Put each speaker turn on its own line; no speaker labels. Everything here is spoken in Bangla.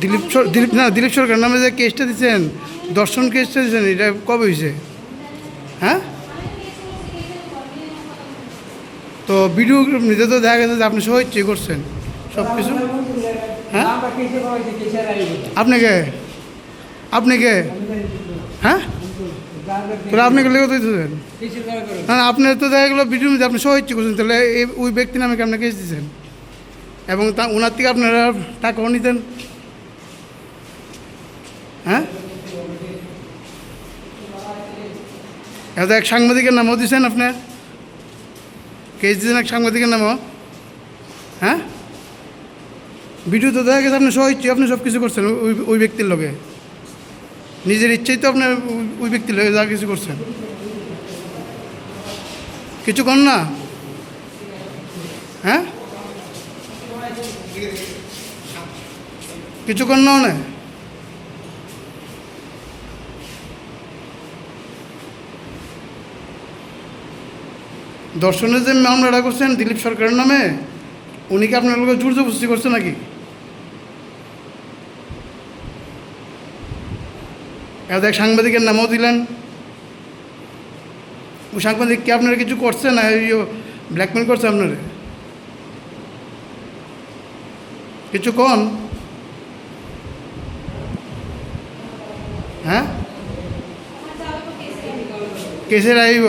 দিলীপ দিলীপ না দিলীপ সরকার নামে যে কেসটা দিচ্ছেন দর্শন কেসটা দিচ্ছেন এটা কবে হয়েছে হ্যাঁ? তো ভিডিও নিজে তো দেখা গেছে যে আপনি সহ ইচ্ছে করছেন সব কিছু হ্যাঁ? আপনি কে আপনি কে হ্যাঁ? তাহলে আপনি কে লেগে দিতেছেন। না আপনার তো দেখা গেলো ভিডিও আপনি সহ ইচ্ছে করছেন তাহলে এই ওই ব্যক্তি নামে আপনি কেস দিচ্ছেন এবং তা ওনার থেকে আপনারা টাকাও নিতেন? হ্যাঁ? এটা এক সাংবাদিকের নামও দিয়েছেন আপনার কেস দিয়েছেন এক সাংবাদিকের নামও? হ্যাঁ? ভিডিও তো দেখা গেছে, আপনি সহ ইচ্ছে আপনি সব কিছু করছেন ওই ওই ব্যক্তির লগে। নিজের ইচ্ছেই তো আপনার ওই- ওই ব্যক্তির লগে যা কিছু করছেন। কিছু কর না? হ্যাঁ? কিছু কর না। দর্শনের যে মামলাটা করছেন দিলীপ সরকারের নামে, উনি কি আপনার লোকের জোর জবস্তি করছে নাকি? এত এক সাংবাদিকের নামও দিলেন। ওই সাংবাদিক কি আপনারা কিছু করছে না ওই ব্ল্যাকমেল করছে আপনারা? কিছু কন হ্যাঁ? কেসের আইব?